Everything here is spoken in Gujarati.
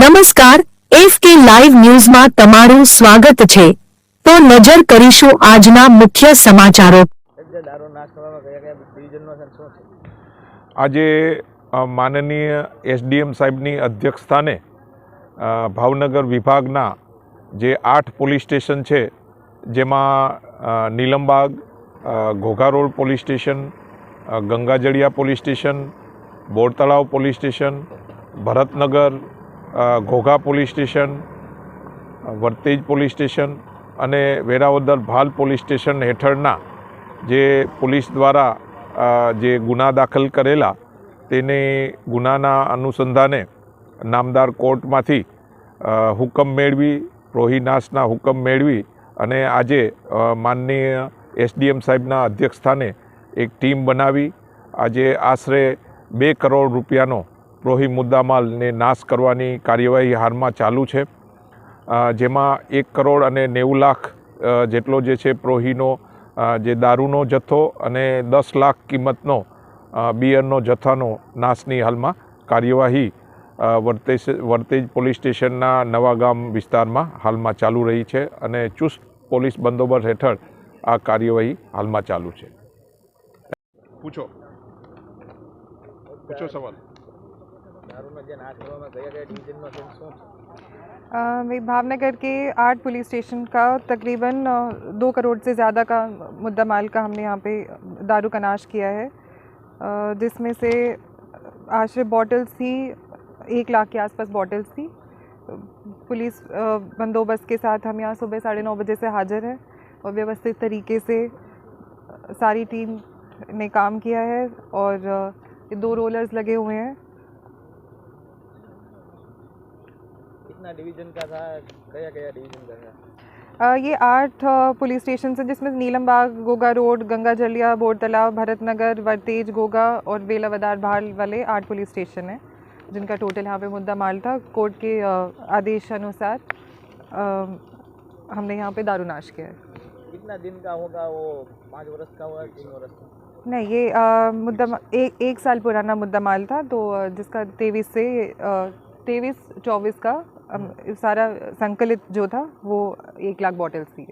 નમસ્કાર એફકે લાઈવ ન્યૂઝમાં તમારું સ્વાગત છે તો નજર કરીશું આજના મુખ્ય સમાચારો આજે માનનીય એસડીએમ સાહેબની અધ્યક્ષસ્થાને ભાવનગર વિભાગના જે આઠ પોલીસ સ્ટેશન છે જેમાં Nilambag Ghogha road police station Gangajaliya police station Bortalav police station Bharatnagar Ghogha police station Vartej police station અને વેરાવદર ભાલ પોલીસ સ્ટેશન હેઠળના જે પોલીસ દ્વારા જે ગુના દાખલ કરેલા તેની ગુનાના અનુસંધાને નામદાર કોર્ટમાંથી હુકમ મેળવી રોહિનાસના હુકમ મેળવી અને આજે માનનીય એસડીએમ સાહેબના અધ્યક્ષસ્થાને એક ટીમ બનાવી આજે આશરે બે કરોડ રૂપિયાનો પ્રોહી મુદ્દામાલને નાશ કરવાની કાર્યવાહી હાલમાં ચાલુ છે જેમાં એક કરોડ અને નેવું લાખ જેટલો જે છે પ્રોહીનો જે દારૂનો જથ્થો અને દસ લાખ કિંમતનો બિયરનો જથ્થાનો નાશની હાલમાં કાર્યવાહી વર્તેજ વર્તેજ પોલીસ સ્ટેશનના નવાગામ વિસ્તારમાં હાલમાં ચાલુ રહી છે અને ચુસ્ત પોલીસ બંદોબસ્ત હેઠળ આ કાર્યવાહી હાલમાં ચાલુ છે પૂછો પૂછો સવાલ भावनगर के आठ पुलिस स्टेशन का तकरीबन दो करोड़ से ज़्यादा का मुद्दा माल का हमने यहाँ पे दारू का नाश किया है जिसमें से आश्रय बॉटल्स थी एक लाख के आसपास बॉटल्स थी पुलिस बंदोबस्त के साथ हम यहाँ सुबह साढ़े नौ बजे से हाजिर हैं और व्यवस्थित तरीके से सारी टीम ने काम किया है और दो रोलर्स लगे हुए हैं कितना डिवीजन का था कया कया डिवीजन का था ये आठ पुलिस स्टेशन हैं जिसमें नीलम बाग गोगा रोड गंगा जलिया तालाब भरत नगर वरतेज गोगा और वेलावदार भाल वाले आठ पुलिस स्टेशन हैं जिनका टोटल यहाँ पे मुद्दा माल था कोर्ट के आदेश अनुसार हमने यहाँ पे दारूनाश किया है कितना दिन का होगा वो पाँच वर्ष का होगा तीन वर्ष का नहीं ये आ, मुद्दा एक एक साल पुराना मुद्दा माल था तो जिसका तेईस से तेईस चौबीस का सारा संकलित जो था वो एक लाख बॉटल्स थी